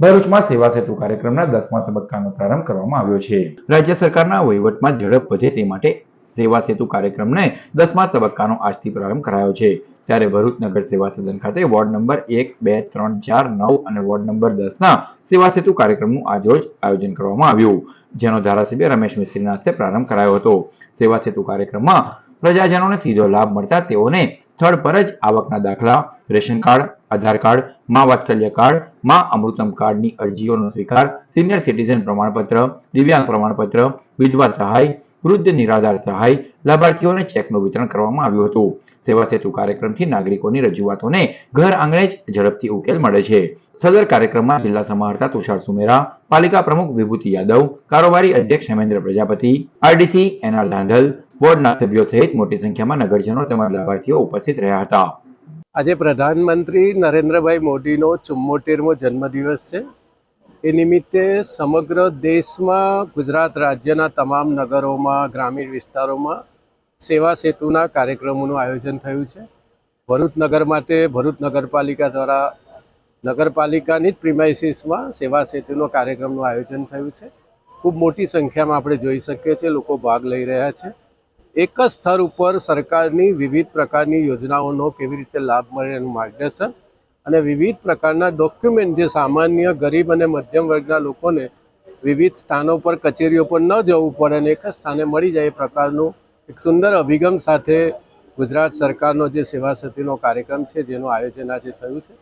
ભરૂચમાં સેવા સેતુ કાર્યક્રમના દસમા તબક્કાનો પ્રારંભ કરવામાં આવ્યો છે. રાજ્ય સરકારના વહીવટમાં ઝડપ વધે તે માટે સેવા સેતુ કાર્યક્રમને દસમા તબક્કાનો આજથી પ્રારંભ કરાયો છે. ત્યારે ભરૂચ નગર સેવા સદન ખાતે વોર્ડ નંબર એક, બે, ત્રણ, ચાર, નવ અને વોર્ડ નંબર દસના સેવા સેતુ કાર્યક્રમનું આજરોજ આયોજન કરવામાં આવ્યું. જેનો ધારાસભ્ય રમેશ મિસ્ત્રીના હસ્તે પ્રારંભ કરાયો હતો. સેવા સેતુ કાર્યક્રમમાં પ્રજાજનોને સીધો લાભ મળતા તેઓને સ્થળ પર જ આવકના દાખલા, રેશન કાર્ડ, આધાર કાર્ડ, મા વાત્સલ્ય કાર્ડ, મા અમૃતમ કાર્ડની અરજીઓનો સ્વીકાર, સિનિયર સિટીઝન પ્રમાણપત્ર, દિવ્યાંગ પ્રમાણપત્ર, વિધવા સહાય, વૃદ્ધ નિરાધાર સહાય, લાભાર્થીઓને ચેકનું વિતરણ કરવામાં આવ્યું હતું. સેવા સેતુ કાર્યક્રમથી નાગરિકોની રજૂઆતોને ઘર આંગણે જ ઝડપથી ઉકેલ મળે છે. સદર કાર્યક્રમમાં જિલ્લા સમાહર્તા તુષાર સુમેરા, પાલિકા પ્રમુખ વિભૂતિ યાદવ, કારોબારી અધ્યક્ષ હેમેન્દ્ર પ્રજાપતિ, આરડીસી એનઆર ધાંધલ બોર્ડના સભ્યો સહિત મોટી સંખ્યામાં નગરજનો તેમજ લાભાર્થીઓ ઉપસ્થિત રહ્યા હતા. આજે પ્રધાનમંત્રી નરેન્દ્રભાઈ મોદીનો ચુમ્મોતેરમો જન્મદિવસ છે. એ નિમિત્તે સમગ્ર દેશમાં, ગુજરાત રાજ્યના તમામ નગરોમાં, ગ્રામીણ વિસ્તારોમાં સેવા સેતુના કાર્યક્રમોનું આયોજન થયું છે. ભરૂચ નગર માટે ભરૂચ નગરપાલિકા દ્વારા નગરપાલિકાની જ પ્રિમાઇસીસમાં સેવા સેતુનો કાર્યક્રમનું આયોજન થયું છે. ખૂબ મોટી સંખ્યામાં આપણે જોઈ શકીએ છીએ, લોકો ભાગ લઈ રહ્યા છે. એક જ સ્તર ઉપર સરકારની વિવિધ પ્રકારની યોજનાઓનો કેવી રીતે લાભ મળે એનું માર્ગદર્શન અને વિવિધ પ્રકારના ડોક્યુમેન્ટ જે સામાન્ય ગરીબ અને મધ્યમ વર્ગના લોકોને વિવિધ સ્થાનો પર, કચેરીઓ પર ન જવું પડે અને એક જ સ્થાને મળી જાય એ પ્રકારનું એક સુંદર અભિગમ સાથે ગુજરાત સરકારનો જે સેવા સતીનો કાર્યક્રમ છે, જેનું આયોજન આજે થયું છે.